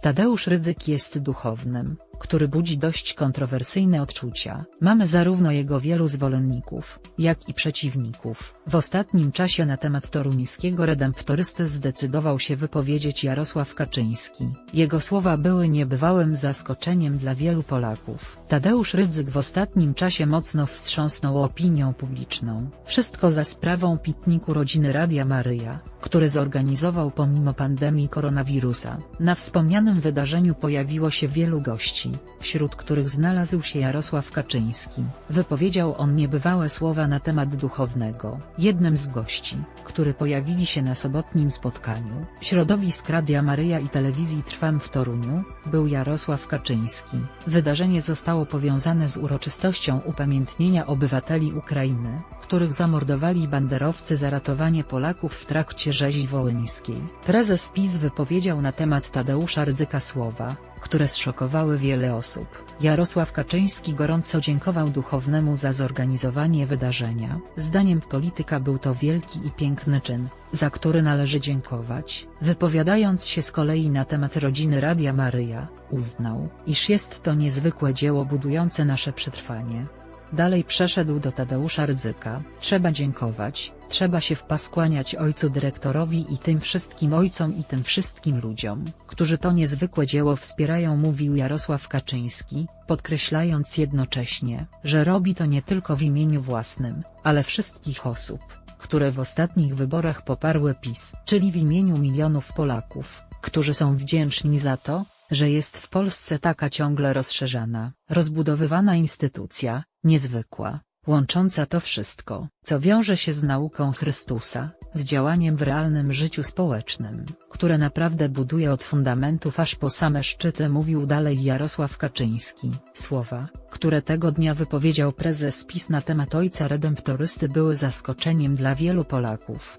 Tadeusz Rydzyk jest duchownym, który budzi dość kontrowersyjne odczucia. Mamy zarówno jego wielu zwolenników, jak i przeciwników. W ostatnim czasie na temat toruńskiego redemptorysty zdecydował się wypowiedzieć Jarosław Kaczyński. Jego słowa były niebywałym zaskoczeniem dla wielu Polaków. Tadeusz Rydzyk w ostatnim czasie mocno wstrząsnął opinią publiczną. Wszystko za sprawą pitniku rodziny Radia Maryja, który zorganizował pomimo pandemii koronawirusa. Na wspomnianym wydarzeniu pojawiło się wielu gości, wśród których znalazł się Jarosław Kaczyński. Wypowiedział on niebywałe słowa na temat duchownego. Jednym z gości, który pojawili się na sobotnim spotkaniu, środowisk Radia Maryja i telewizji Trwam w Toruniu, był Jarosław Kaczyński. Wydarzenie zostało powiązane z uroczystością upamiętnienia obywateli Ukrainy, których zamordowali banderowcy za ratowanie Polaków w trakcie rzezi wołyńskiej. Prezes PiS wypowiedział na temat Tadeusza Rydzyka słowa, które zszokowały wiele osób. Jarosław Kaczyński gorąco dziękował duchownemu za zorganizowanie wydarzenia. Zdaniem polityka był to wielki i piękny czyn, za który należy dziękować. Wypowiadając się z kolei na temat rodziny Radia Maryja, uznał, iż jest to niezwykłe dzieło budujące nasze przetrwanie. Dalej przeszedł do Tadeusza Rydzyka, trzeba dziękować, trzeba się wpaskłaniać ojcu dyrektorowi i tym wszystkim ojcom i tym wszystkim ludziom, którzy to niezwykłe dzieło wspierają mówił Jarosław Kaczyński, podkreślając jednocześnie, że robi to nie tylko w imieniu własnym, ale wszystkich osób, które w ostatnich wyborach poparły PiS, czyli w imieniu milionów Polaków, którzy są wdzięczni za to, że jest w Polsce taka ciągle rozszerzana, rozbudowywana instytucja, niezwykła, łącząca to wszystko, co wiąże się z nauką Chrystusa, z działaniem w realnym życiu społecznym, które naprawdę buduje od fundamentów aż po same szczyty mówił dalej Jarosław Kaczyński. Słowa, które tego dnia wypowiedział prezes PiS na temat ojca redemptorysty były zaskoczeniem dla wielu Polaków.